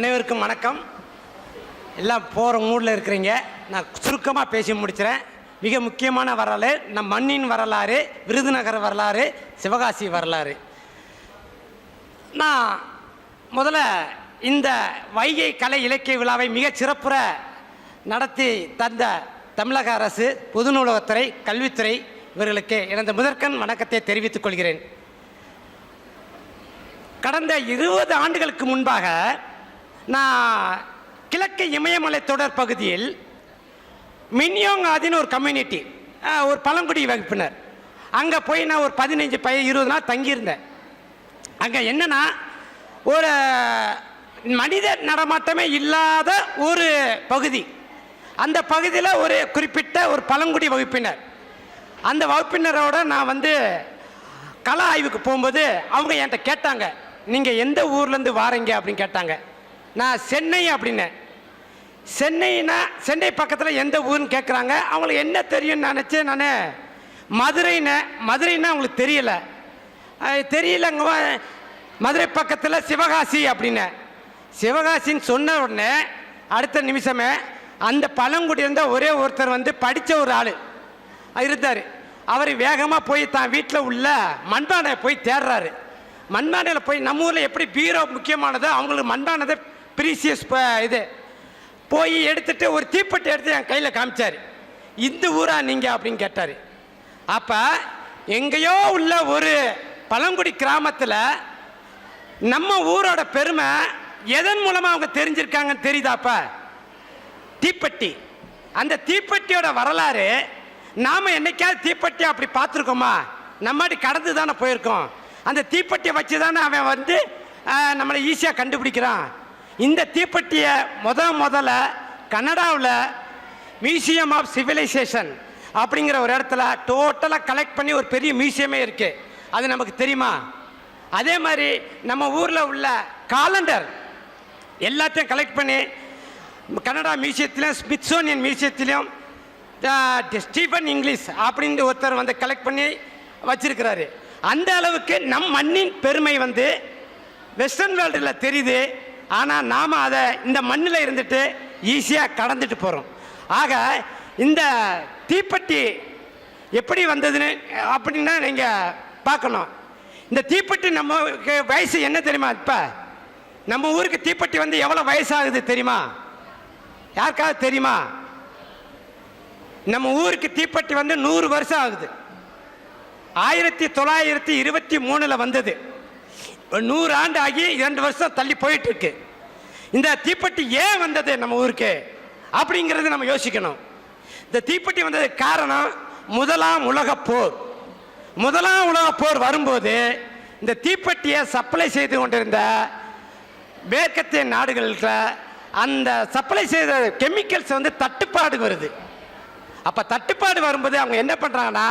அனைவருக்கும் வணக்கம். எல்லாம் போகிற மூடில் இருக்கிறீங்க. நான் சுருக்கமாக பேசி முடிச்சுறேன். மிக முக்கியமான வரலாறு நம் மண்ணின் வரலாறு விருதுநகர் வரலாறு சிவகாசி வரலாறு. நான் முதல்ல இந்த வைகை கலை இலக்கிய விழாவை மிகச் சிறப்புற நடத்தி தந்த தமிழக அரசு பொது நூலகத்துறை கல்வித்துறை இவர்களுக்கு எனது முதற்கண் வணக்கத்தை தெரிவித்துக் கொள்கிறேன். கடந்த இருபது ஆண்டுகளுக்கு முன்பாக நான் கிழக்கு இமயமலை தொடர் பகுதியில் மின்யோங் ஆதின்னு ஒரு கம்யூனிட்டி ஒரு பழங்குடி வகுப்பினர். அங்கே போய் நான் ஒரு பதினஞ்சு பய இருபது நாள் தங்கியிருந்தேன். அங்கே என்னென்னா ஒரு மனித நடமாட்டமே இல்லாத ஒரு பகுதி. அந்த பகுதியில் ஒரு குறிப்பிட்ட ஒரு பழங்குடி வகுப்பினர். அந்த வகுப்பினரோட நான் வந்து கலா ஆய்வுக்கு போகும்போது அவங்க என்கிட்ட கேட்டாங்க நீங்கள் எந்த ஊர்லேருந்து வாரீங்க? அப்படின்னு கேட்டாங்க. நான் சென்னை அப்படின்னேன். சென்னைனா சென்னை பக்கத்தில் எந்த ஊர்னு கேட்குறாங்க அவங்களுக்கு என்ன தெரியும்னு நினச்சி நான் மதுரைன்னு மதுரைன்னா அவங்களுக்கு தெரியல. தெரியலங்க மதுரை பக்கத்தில் சிவகாசி அப்படின்னு சிவகாசின்னு சொன்ன உடனே அடுத்த நிமிஷமே அந்த பழங்குடியிருந்த ஒரே ஒருத்தர் வந்து படித்த ஒரு ஆள். இருந்தார். அவர் வேகமாக போய் தான் வீட்டில் உள்ள மண்பானை போய் தேடுறாரு. மண்பானையில் போய் நம்ம ஊரில் எப்படி பீரோ முக்கியமானதோ அவங்களுக்கு மண்பானதை ப்ரீசியஸ் இது. போய் எடுத்துட்டு ஒரு தீப்பெட்டி எடுத்து என் கையில் காமிச்சார். இந்த ஊரா நீங்கள் அப்படின்னு கேட்டார். அப்போ எங்கேயோ உள்ள ஒரு பழங்குடி கிராமத்தில் நம்ம ஊரோட பெருமை எதன் மூலமாக அவங்க தெரிஞ்சிருக்காங்கன்னு தெரியுதாப்பா? தீப்பெட்டி. அந்த தீப்பெட்டியோட வரலாறு நாம் என்னைக்காவது தீப்பெட்டி அப்படி பார்த்துருக்கோமா? நம்மாடி கடந்து தானே போயிருக்கோம். அந்த தீப்பெட்டியை வச்சு தானே அவன் வந்து நம்மளை ஈஸியாக கண்டுபிடிக்கிறான். இந்த தீப்பெட்டியை முத முதல்ல கனடாவில் மியூசியம் ஆஃப் சிவிலைசேஷன் அப்படிங்கிற ஒரு இடத்துல டோட்டலாக கலெக்ட் பண்ணி ஒரு பெரிய மியூசியமே இருக்குது அது நமக்கு தெரியுமா? அதே மாதிரி நம்ம ஊரில் உள்ள காலண்டர் எல்லாத்தையும் கலெக்ட் பண்ணி கனடா மியூசியத்திலையும் ஸ்மித்சோனியன் மியூசியத்திலையும் ஸ்டீஃபன் இங்கிலீஷ் அப்படின்னு ஒருத்தர் வந்து கலெக்ட் பண்ணி வச்சிருக்கிறாரு. அந்த அளவுக்கு நம் மண்ணின் பெருமை வந்து வெஸ்டர்ன் வேர்ல்டில் தெரியுது. ஆனால் நாம் அதை இந்த மண்ணில் இருந்துட்டு ஈஸியாக கடந்துட்டு போகிறோம் ஆக இந்த தீப்பெட்டி எப்படி வந்ததுன்னு அப்படின்னா நீங்கள் பார்க்கணும். இந்த தீப்பெட்டி நம்ம வயசு என்ன தெரியுமா இப்போ? நம்ம ஊருக்கு தீப்பெட்டி வந்து எவ்வளோ வயசாகுது தெரியுமா? யாருக்காவது தெரியுமா? நம்ம ஊருக்கு தீப்பெட்டி வந்து நூறு வருஷம் ஆகுது. ஆயிரத்தி தொள்ளாயிரத்தி இருபத்தி மூணில் வந்தது. நூறு ஆண்டு ஆகி இரண்டு வருஷம் தள்ளி போயிட்டு இருக்கு இந்த தீப்பெட்டி ஏன் வந்தது நம்ம ஊருக்கு? அப்படிங்கிறது நம்ம யோசிக்கணும். இந்த தீப்பெட்டி வந்ததுக்கு காரணம் முதலாம் உலக போர். முதலாம் உலக போர் வரும்போது இந்த தீப்பெட்டியை சப்ளை செய்து கொண்டிருந்த மேற்கத்திய நாடுகளுக்கு அந்த சப்ளை செய்த கெமிக்கல்ஸ் வந்து தட்டுப்பாடு வருது. அப்போ தட்டுப்பாடு வரும்போது அவங்க என்ன பண்ணுறாங்கன்னா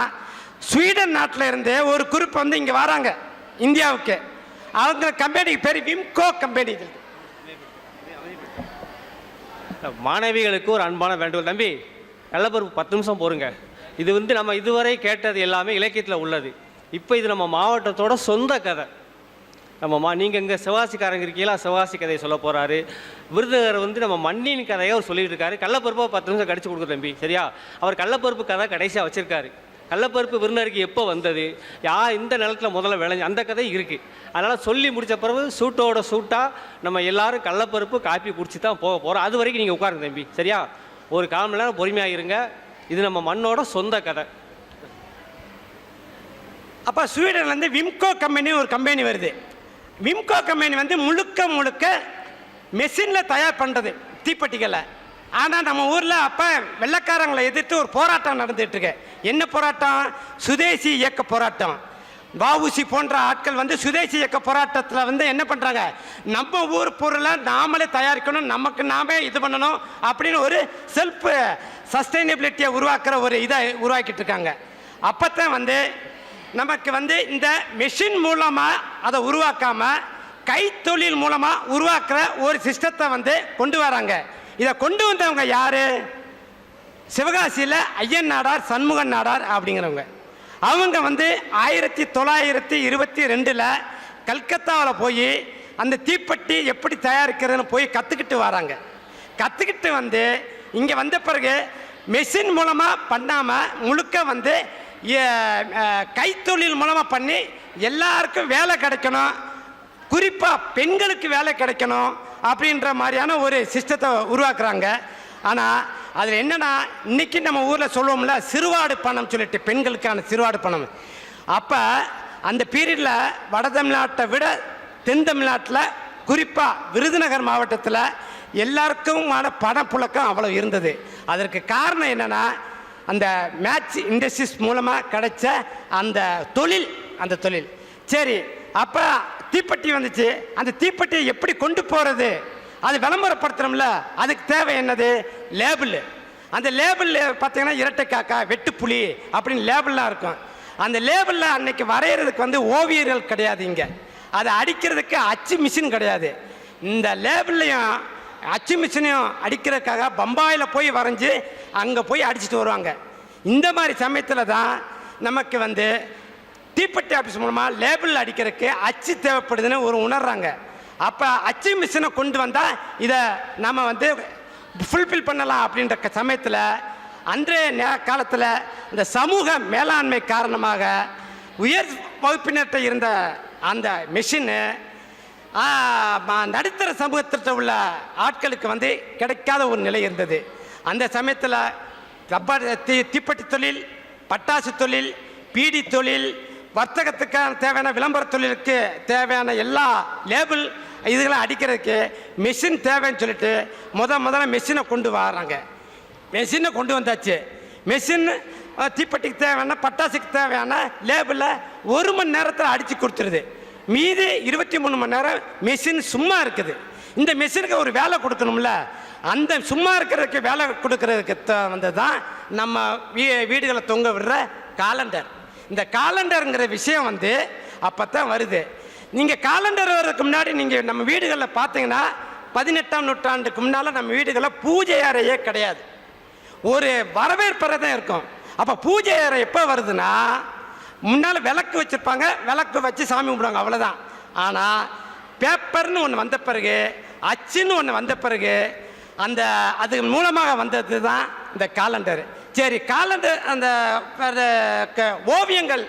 ஸ்வீடன் நாட்டில் இருந்து ஒரு குரூப் வந்து இங்கே வராங்க இந்தியாவுக்கு. அவங்க கம்பெனி பேர் விம்கோ கம்பெனி இது மாணவிகளுக்கு ஒரு அன்பான வேண்டுகோள். தம்பி நல்ல ஒரு பத்து நிமிஷம் போருங்க. இது வந்து நம்ம இதுவரை கேட்டது எல்லாமே இலக்கியத்தில் உள்ளது. இப்போ இது நம்ம மாவட்டத்தோட சொந்த கதை. நம்ம மா நீங்கள் இங்கே சிவாசிக்காரங்க இருக்கீங்களா? சிவாசி கதையை சொல்ல போகிறாரு விருதுகர் வந்து நம்ம மண்ணின் கதையை அவர் சொல்லிட்டு இருக்காரு. கள்ளப்பருப்பை பத்து நிமிஷம் கடிச்சு கொடுக்குற தம்பி. சரியா? அவர் கள்ளப்பருப்பு கதை கடைசியாக வச்சுருக்காரு. கள்ளப்பருப்பு விருந்தருக்கு எப்போ வந்தது? யா இந்த நிலத்தில் முதல்ல விளைஞ்சு அந்த கதை இருக்குது அதனால் சொல்லி முடித்த பிறகு சூட்டோட சூட்டாக நம்ம எல்லாரும் கள்ளப்பருப்பு காப்பி குடிச்சு தான் போக போகிறோம் அது வரைக்கும் நீங்கள் உட்காருங்க தம்பி சரியா? ஒரு கால் மணி நேரம் பொறுமையாக இருங்க. இது நம்ம மண்ணோட சொந்த கதை. அப்போ ஸ்வீடன்லேருந்து விம்கோ கம்பெனி ஒரு கம்பெனி வருது. விம்கோ கம்பெனி வந்து முழுக்க முழுக்க மெஷினில் தயார் பண்ணுறது தீப்பெட்டிகளை. ஆனால் நம்ம ஊரில் அப்போ வெள்ளைக்காரங்களை எதிர்த்து ஒரு போராட்டம் நடந்துட்டு என்ன போராட்டம்? சுதேசி இயக்க போராட்டம். வாவுசி போன்ற ஆட்கள் வந்து சுதேசி இயக்க போராட்டத்தில் வந்து என்ன பண்ணுறாங்க நம்ம ஊர் பொருளை நாமளே தயாரிக்கணும் நமக்கு நாமே இது பண்ணணும் அப்படின்னு ஒரு செல்ஃப் சஸ்டைனபிலிட்டியை உருவாக்குற ஒரு இதை உருவாக்கிட்டு இருக்காங்க. அப்போத்தான் வந்து நமக்கு வந்து இந்த மெஷின் மூலமாக அதை உருவாக்காமல் கைத்தொழில் மூலமாக உருவாக்குற ஒரு சிஸ்டத்தை வந்து கொண்டு வராங்க. இதை கொண்டு வந்தவங்க யார்? சிவகாசியில் ஐயன் நாடார் சண்முகன் நாடார் அப்படிங்கிறவங்க. அவங்க வந்து ஆயிரத்தி தொள்ளாயிரத்தி இருபத்தி ரெண்டில் கல்கத்தாவில் போய் அந்த தீப்பெட்டி எப்படி தயாரிக்கிறதுன்னு போய் கற்றுக்கிட்டு வராங்க. கற்றுக்கிட்டு வந்து இங்கே வந்த பிறகு மெஷின் மூலமாக பண்ணாமல் முழுக்க வந்து கைத்தொழில் மூலமாக பண்ணி எல்லாருக்கும் வேலை கிடைக்கணும். குறிப்பாக பெண்களுக்கு வேலை கிடைக்கணும் அப்படின்ற மாதிரியான ஒரு சிஸ்டத்தை உருவாக்குறாங்க. ஆனால் அதில் என்னென்னா இன்றைக்கி நம்ம ஊரில் சொல்லுவோம்ல சிறுவாடு பணம் சொல்லிட்டு பெண்களுக்கான சிறுவாடு பணம். அப்போ அந்த பீரியடில் வட தமிழ்நாட்டை விட தென் தமிழ்நாட்டில் குறிப்பாக விருதுநகர் மாவட்டத்தில் எல்லாருக்குமான பணப்புழக்கம் அவ்வளோ இருந்தது. அதற்கு காரணம் என்னென்னா அந்த மேட்ச் இண்டஸ்ட்ரீஸ் மூலமாக கிடைச்ச அந்த தொழில் அந்த தொழில். சரி அப்போ தீப்பெட்டி வந்துச்சு. அந்த தீப்பெட்டியை எப்படி கொண்டு போகிறது அது விளம்பரப்படுத்துகிறோம்ல அதுக்கு தேவை என்னது? லேபிள். அந்த லேபிளில் பார்த்தீங்கன்னா இரட்டை காக்கா வெட்டுப்புலி அப்படின்னு லேபிள்லாம் இருக்கும். அந்த லேபிளில் அன்னைக்கு வரைகிறதுக்கு வந்து ஓவியர்கள் கிடையாது இங்கே. அதை அடிக்கிறதுக்கு அச்சு மிஷின் கிடையாது. இந்த லேபிள்லையும் அச்சு மிஷினையும் அடிக்கிறதுக்காக பம்பாயில் போய் வரைஞ்சி அங்கே போய் அடிச்சுட்டு வருவாங்க. இந்த மாதிரி சமயத்தில் தான் நமக்கு வந்து தீப்பெட்டி ஆஃபீஸ் மூலமாக லேபிள் அடிக்கிறதுக்கு அச்சு தேவைப்படுதுன்னு ஒரு உணர்றாங்க. அப்போ அச்சு மிஷினை கொண்டு வந்தால் இதை நம்ம வந்து ஃபுல்ஃபில் பண்ணலாம் அப்படின்ற க- சமயத்தில் அன்றைய நே காலத்தில் இந்த சமூக மேலாண்மை காரணமாக உயர் வகுப்பினர்கிட்ட இருந்த அந்த மிஷினு நடுத்தர சமூகத்திட்ட உள்ள ஆட்களுக்கு வந்து கிடைக்காத ஒரு நிலை இருந்தது. அந்த சமயத்தில் ரப்பர் தீ தீப்பெட்டி தொழில் பட்டாசு தொழில் பீடி தொழில் வர்த்தகத்துக்கான தேவையான விளம்பர தொழிலுக்கு தேவையான எல்லா லேபிள் இதுகளை அடிக்கிறதுக்கு மிஷின் தேவைன்னு சொல்லிட்டு முத முதல்ல மிஷினை கொண்டு வராங்க மிஷினை கொண்டு வந்தாச்சு. மிஷின் தீப்பெட்டிக்கு தேவையான பட்டாசுக்கு தேவையான லேபிளை ஒரு மணி நேரத்தில் அடித்து கொடுத்துருது. மீதி இருபத்தி மூணு மணி நேரம் மிஷின் சும்மா இருக்குது. இந்த மிஷினுக்கு ஒரு வேலை கொடுக்கணும்ல. அந்த சும்மா இருக்கிறதுக்கு வேலை கொடுக்கறதுக்கு த- வந்து தான் நம்ம வீ வீடுகளை தொங்க விடுற காலண்டர் இந்த காலண்டருங்கிற விஷயம் வந்து அப்போ தான் வருது. நீங்கள் காலண்டர் வர்றதுக்கு முன்னாடி நீங்கள் நம்ம வீடுகளில் பார்த்தீங்கன்னா பதினெட்டாம் நூற்றாண்டுக்கு முன்னால் நம்ம வீடுகளில் பூஜை அறையே கிடையாது. ஒரு வரவேற்பறை தான் இருக்கும். அப்போ பூஜை அறை எப்போ வருதுன்னா முன்னால் விளக்கு வச்சுருப்பாங்க. விளக்கு வச்சு சாமி கும்பிடுவாங்க. அவ்வளோதான் ஆனால் பேப்பர்னு ஒன்று வந்த பிறகு அச்சுன்னு ஒன்று வந்த பிறகு அந்த அது மூலமாக வந்தது தான் இந்த காலண்டர். சரி காலண்டர் அந்த க- ஓவியங்கள்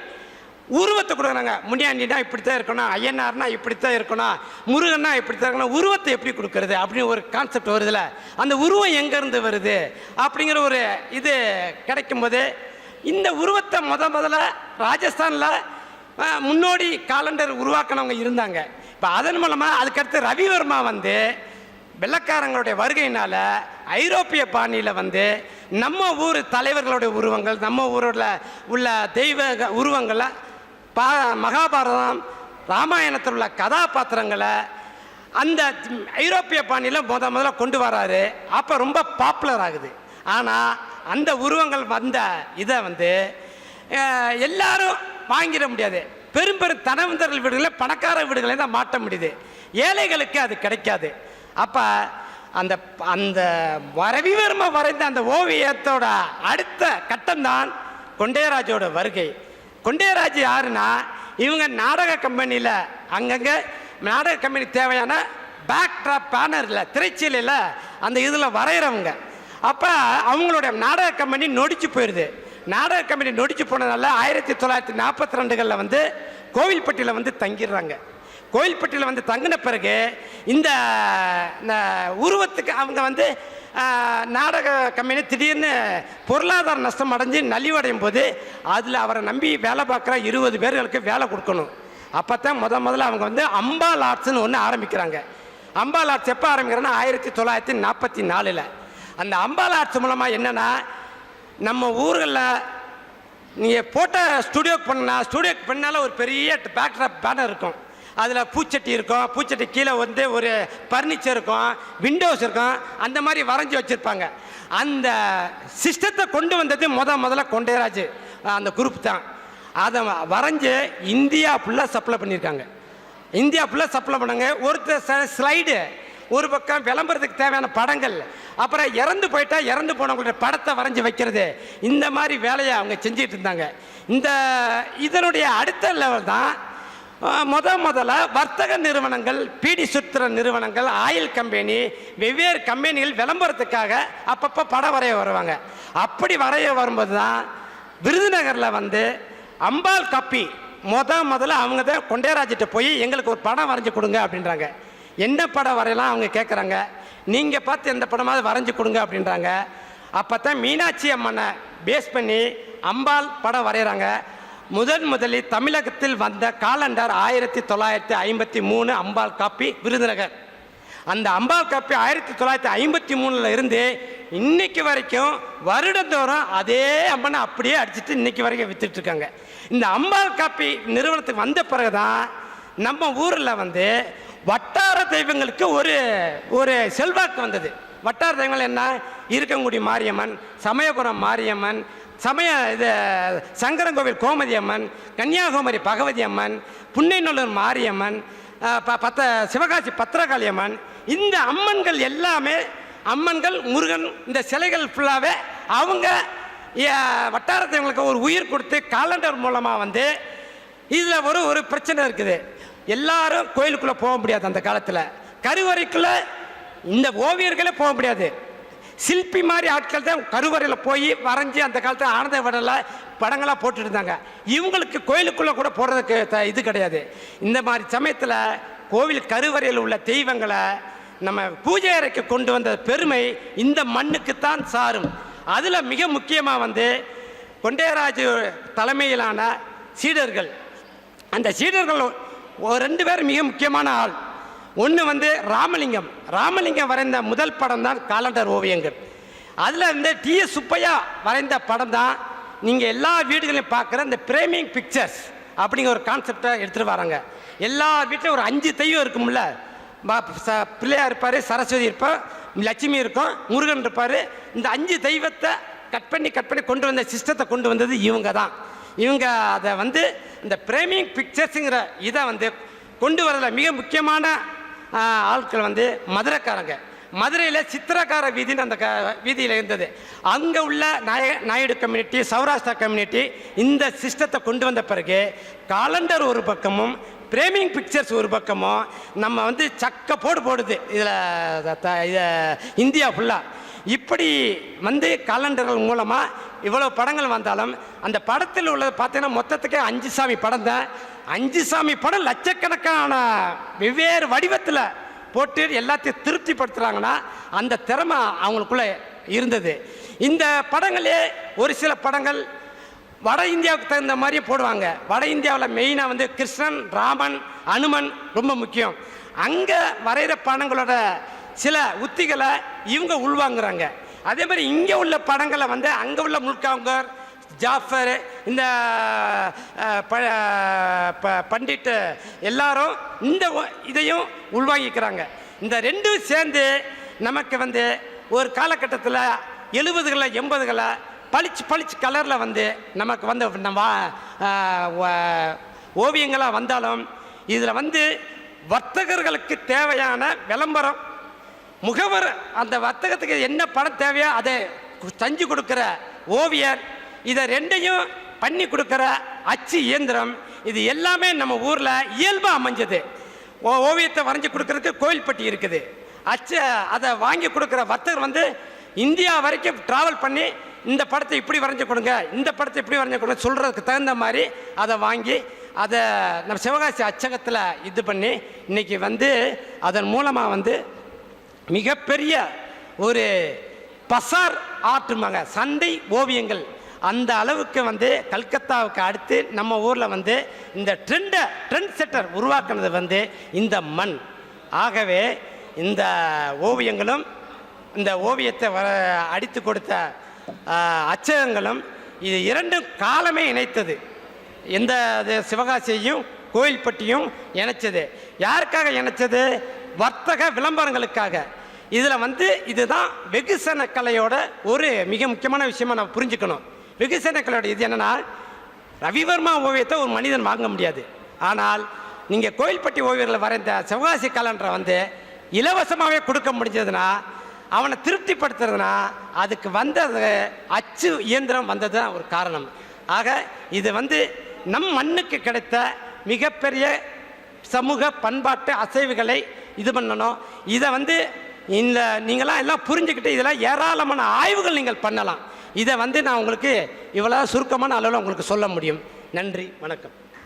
உருவத்தை கொடுக்குறாங்க. முனியாண்டினா இப்படித்தான் இருக்கணும் ஐயனார்னா இப்படித்தான் இருக்கணும் முருகன்னா இப்படித்தான் இருக்கணும் உருவத்தை எப்படி கொடுக்கறது அப்படின்னு ஒரு கான்செப்ட் வருதுல்ல அந்த உருவம் எங்கேருந்து வருது அப்படிங்கிற ஒரு இது கிடைக்கும் போது இந்த உருவத்தை முத முதல்ல ராஜஸ்தானில் முன்னோடி காலண்டர் உருவாக்கினவங்க இருந்தாங்க. இப்போ அதன் மூலமாக அதுக்கடுத்து ரவிவர்மா வந்து வெள்ளக்காரங்களுடைய வருகையினால் ஐரோப்பிய பாணியில் வந்து நம்ம ஊர் தலைவர்களுடைய உருவங்கள் நம்ம ஊரில் உள்ள தெய்வ உருவங்களை பா மகாபாரதம் ராமாயணத்தில் உள்ள கதாபாத்திரங்களை அந்த ஐரோப்பிய பாணியில் முத முதல்ல கொண்டு வராரு. அப்போ ரொம்ப பாப்புலர் ஆகுது. ஆனால் அந்த உருவங்கள் வந்த இதை வந்து எல்லாரும் வாங்கிட முடியாது. பெரும் பெரும் தனவந்தர்கள் வீடுகளில் பணக்கார வீடுகளை தான் மாட்ட முடியுது. ஏழைகளுக்கு அது கிடைக்காது. அப்போ அந்த அந்த வரவிவர்ம வரைந்த அந்த ஓவியத்தோட அடுத்த கட்டம்தான் கொண்டேராஜோட வருகை. கொண்டேராஜ் யாருன்னா இவங்க நாடக கம்பெனியில் அங்கங்கே நாடக கம்பெனி தேவையான பேக் ட்ராப் பேனரில் திரைச்சீலையில் அந்த இதில் வரைகிறவங்க அப்போ அவங்களுடைய நாடக கம்பெனி நொடிச்சு போயிடுது நாடக கம்பெனி நொடிச்சு போனதால ஆயிரத்தி தொள்ளாயிரத்தி நாற்பத்தி ரெண்டுகளில் வந்து கோவில்பட்டியில் வந்து தங்கிடுறாங்க. கோயில்பட்டியில் வந்து தங்கின பிறகு இந்த உருவத்துக்கு அவங்க வந்து நாடக கம்பெனி திடீர்னு பொருளாதார நஷ்டம் அடைஞ்சு நலிவடையும் போது அதில் அவரை நம்பி வேலை பார்க்குற இருபது பேர்களுக்கு வேலை கொடுக்கணும். அப்போ தான் முத முதல்ல அவங்க வந்து அம்பாள் ஆர்ட்ஸ்னு ஒன்று ஆரம்பிக்கிறாங்க. அம்பாள் ஆர்ட்ஸ் எப்போ ஆரம்பிக்கிறேன்னா ஆயிரத்தி தொள்ளாயிரத்தி நாற்பத்தி நாலில். அந்த அம்பாள் ஆர்ட்ஸ் மூலமாக என்னென்னா நம்ம ஊர்களில் நீங்கள் போட்ட ஸ்டுடியோக்கு பண்ணால் ஸ்டுடியோக்கு பண்ணால ஒரு பெரிய பேக்ட்ராப் பேனர் இருக்கும். அதில் பூச்சட்டி இருக்கும். பூச்சட்டி கீழே வந்து ஒரு பர்னிச்சர் இருக்கும். விண்டோஸ் இருக்கும். அந்த மாதிரி வரைஞ்சி வச்சுருப்பாங்க. அந்த சிஸ்டத்தை கொண்டு வந்தது முத முதல்ல கொண்டேராஜ். அந்த குரூப் தான். அதை வரைஞ்சி இந்தியா ஃபுல்லாக சப்ளை பண்ணியிருக்காங்க. இந்தியா ஃபுல்லாக சப்ளை பண்ணாங்க. ஒருத்தர் ஸ்லைடு ஒரு பக்கம் விளம்பரத்துக்கு தேவையான படங்கள். அப்புறம் இறந்து போயிட்டால் இறந்து போனவங்களுடைய படத்தை வரைஞ்சி வைக்கிறது. இந்த மாதிரி வேலையை அவங்க செஞ்சிட்டு இருந்தாங்க. இந்த இதனுடைய அடுத்த லெவல் தான் முத முதல்ல வர்த்தக நிறுவனங்கள் பீடி சுத்திர நிறுவனங்கள் ஆயில் கம்பெனி வெவ்வேறு கம்பெனிகள் விளம்பரத்துக்காக அப்பப்போ படம் வரைய வருவாங்க. அப்படி வரைய வரும்போது தான் விருதுநகரில் வந்து அம்பாள் காப்பி முத முதல்ல அவங்க தான் கொண்டேராஜிட்ட போய் எங்களுக்கு ஒரு படம் வரைஞ்சி கொடுங்க அப்படின்றாங்க. என்ன படம் வரையலாம் அவங்க கேட்குறாங்க நீங்கள் பார்த்து எந்த படமாவது வரைஞ்சி கொடுங்க அப்படின்றாங்க. அப்போ தான் மீனாட்சி அம்மனை பேஸ் பண்ணி அம்பாள் படம் வரைகிறாங்க முதன் முதலில் தமிழகத்தில் வந்த காலண்டர் ஆயிரத்தி தொள்ளாயிரத்தி ஐம்பத்தி மூணு அம்பாள் காப்பி விருதுநகர். அந்த அம்பாள் காப்பி ஆயிரத்தி தொள்ளாயிரத்தி ஐம்பத்தி மூணில் இருந்து இன்னைக்கு வரைக்கும் வருடந்தோறும் அதே அம்மனை அப்படியே அடிச்சுட்டு இன்னைக்கு வரைக்கும் வித்துட்டு இருக்காங்க. இந்த அம்பாள் காப்பி நிறுவனத்துக்கு வந்த பிறகு தான் நம்ம ஊரில் வந்து வட்டார தெய்வங்களுக்கு ஒரு ஒரு செல்வாக்கு வந்தது. வட்டார தெய்வங்கள் என்ன? இருக்கங்குடி மாரியம்மன் சமயபுரம் மாரியம்மன் சமய இது சங்கரங்கோவில் கோமதி அம்மன் கன்னியாகுமரி பகவதி அம்மன் புன்னைநல்லூர் மாரியம்மன் ப- பத்த சிவகாசி பத்திரகாளி அம்மன் இந்த அம்மன்கள் எல்லாமே அம்மன்கள் முருகன் இந்த சிலைகள் ஃபுல்லாகவே அவங்க அஹ், வட்டாரத்தவங்களுக்கு ஒரு உயிர் கொடுத்து காலண்டர் மூலமாக வந்து இதில் ஒரு ஒரு பிரச்சனை இருக்குது. எல்லாரும் கோயிலுக்குள்ளே போக முடியாது அந்த காலத்தில். கருவறைக்குள்ளே இந்த ஓவியர்களே போக முடியாது. சிற்பி மாதிரி ஆட்கள் தான் கருவறையில் போய் வரைஞ்சி அந்த காலத்தில் ஆனந்த விடல படங்களாக போட்டுட்டு இருந்தாங்க இவங்களுக்கு கோயிலுக்குள்ளே கூட போடுறதுக்கு த- இது கிடையாது. இந்த மாதிரி சமயத்தில் கோவில் கருவறையில் உள்ள தெய்வங்களை நம்ம பூஜை அறைக்கு கொண்டு வந்த பெருமை இந்த மண்ணுக்குத்தான் சாரும். அதில் மிக முக்கியமாக வந்து கொண்டையராஜு தலைமையிலான சீடர்கள். அந்த சீடர்கள் ரெண்டு பேர் மிக முக்கியமான ஆள். ஒன்று வந்து ராமலிங்கம். ராமலிங்கம் வரைந்த முதல் படம் தான் காலண்டர் ஓவியங்கள். அதில் வந்து டிஎஸ் சுப்பையா வரைந்த படம் தான் நீங்கள் எல்லா வீடுகளையும் பார்க்குற இந்த பிரேமிங் பிக்சர்ஸ் அப்படிங்கிற ஒரு கான்செப்டை எடுத்துகிட்டு வராங்க. எல்லா வீட்லையும் ஒரு அஞ்சு தெய்வம் இருக்கும்ல. பா- ச- பிள்ளையார் இருப்பார் சரஸ்வதி இருப்பார் லட்சுமி இருக்கும் முருகன் இருப்பார். இந்த அஞ்சு தெய்வத்தை கட் பண்ணி கட் பண்ணி கொண்டு வந்த சிஸ்டத்தை கொண்டு வந்தது இவங்க தான் இவங்க அதை வந்து இந்த பிரேமிங் பிக்சர்ஸுங்கிற இதை வந்து கொண்டு வரல. மிக முக்கியமான ஆட்கள் வந்து மதுரைக்காரங்க. மதுரையில் சித்திரக்கார வீதின்னு அந்த க வீதியில் இருந்தது. அங்கே உள்ள நாய நாயுடு கம்யூனிட்டி சௌராஷ்டிரா கம்யூனிட்டி இந்த சிஸ்டத்தை கொண்டு வந்த பிறகு காலண்டர் ஒரு பக்கமும் பிரேமிங் பிக்சர்ஸ் ஒரு பக்கமும் நம்ம வந்து சக்க போடு போடுது. இதில் இந்தியா ஃபுல்லாக இப்படி வந்து காலண்டர்கள் மூலமாக இவ்வளோ படங்கள் வந்தாலும் அந்த படத்தில் உள்ளது பார்த்தீங்கன்னா மொத்தத்துக்கே அஞ்சு சாமி படம் தான். அஞ்சு சாமி படம் லட்சக்கணக்கான வெவ்வேறு வடிவத்தில் போட்டு எல்லாத்தையும் திருப்திப்படுத்துகிறாங்கன்னா அந்த திறமை அவங்களுக்குள்ளே இருந்தது. இந்த படங்களே ஒரு சில படங்கள் வட இந்தியாவுக்கு தகுந்த மாதிரி போடுவாங்க. வட இந்தியாவில் மெயினாக வந்து கிருஷ்ணன் ராமன் அனுமன் ரொம்ப முக்கியம். அங்கே வரைகிற படங்களோட சில உத்திகளை இவங்க உள்வாங்குறாங்க. அதே மாதிரி இங்கே உள்ள படங்களை வந்து அங்கே உள்ள முல்காங்கர் ஜாஃபர் இந்த ப- ப- பண்டிட் எல்லாரும் இந்த இதையும் உள்வாங்கிக்கிறாங்க. இந்த ரெண்டும் சேர்ந்து நமக்கு வந்து ஒரு காலகட்டத்தில் எழுபதுகளில் எண்பதுகளில் பளிச்சு பளிச்சு கலரில் வந்து நமக்கு வந்து நம்ம ஓவியங்களாக வந்தாலும் இதில் வந்து வர்த்தகர்களுக்கு தேவையான விளம்பரம் முகவர் அந்த வர்த்தகத்துக்கு என்ன படம் தேவையோ அதை செஞ்சு கொடுக்குற ஓவியர் இதை ரெண்டையும் பண்ணி கொடுக்குற அச்சு இயந்திரம் இது எல்லாமே நம்ம ஊரில் இயல்பாக அமைஞ்சது. ஓ ஓவியத்தை வரைஞ்சி கொடுக்கறதுக்கு கோயில்பட்டி இருக்குது. அச்சு அதை வாங்கி கொடுக்குற வர்த்தகர் வந்து இந்தியா வரைக்கும் ட்ராவல் பண்ணி இந்த படத்தை இப்படி வரைஞ்சி கொடுங்க இந்த படத்தை இப்படி வரைஞ்சி கொடுங்க சொல்கிறதுக்கு தகுந்த மாதிரி அதை வாங்கி அதை நம்ம சிவகாசி அச்சகத்தில் இது பண்ணி இன்றைக்கி வந்து அதன் மூலமாக வந்து மிகப்பெரிய ஒரு பசார் ஆற்றுமாங்க சண்டை ஓவியங்கள் அந்த அளவுக்கு வந்து கல்கத்தாவுக்கு அடுத்து நம்ம ஊரில் வந்து இந்த ட்ரெண்டை ட்ரெண்ட் செட்டர் உருவாக்குனது வந்து இந்த மண். ஆகவே இந்த ஓவியங்களும் இந்த ஓவியத்தை வர அடித்து கொடுத்த அச்சகங்களும் இது இரண்டும் காலமே இணைத்தது. எந்த இது சிவகாசியையும் கோயில்பட்டியும் இணைச்சது. யாருக்காக இணைச்சது? வர்த்தக விளம்பரங்களுக்காக. இதில் வந்து இதுதான் வெகுசன கலையோட ஒரு மிக முக்கியமான விஷயமா நம்ம புரிஞ்சுக்கணும். வெகுசன கலையோட இது என்னன்னா ரவிவர்மா ஓவியத்தை ஒரு மனிதன் வாங்க முடியாது. ஆனால் நீங்கள் கோயில்பட்டி ஓவியர்களை வரைந்த சிவகாசி கலண்டரை வந்து இலவசமாகவே கொடுக்க முடிஞ்சதுன்னா அவனை திருப்திப்படுத்துறதுனா அதுக்கு வந்தது அச்சு இயந்திரம் வந்தது தான் ஒரு காரணம். ஆக இது வந்து நம் மண்ணுக்கு கிடைத்த மிகப்பெரிய சமூக பண்பாட்டு அசைவுகளை இது பண்ணணும். இதை வந்து இந்த நீங்களாம் எல்லாம் புரிஞ்சுக்கிட்டு இதெல்லாம் ஏராளமான ஆய்வுகள் நீங்கள் பண்ணலாம். இதை வந்து நான் உங்களுக்கு இவ்வளோ சுருக்கமான அளவில் உங்களுக்கு சொல்ல முடியும். நன்றி வணக்கம்.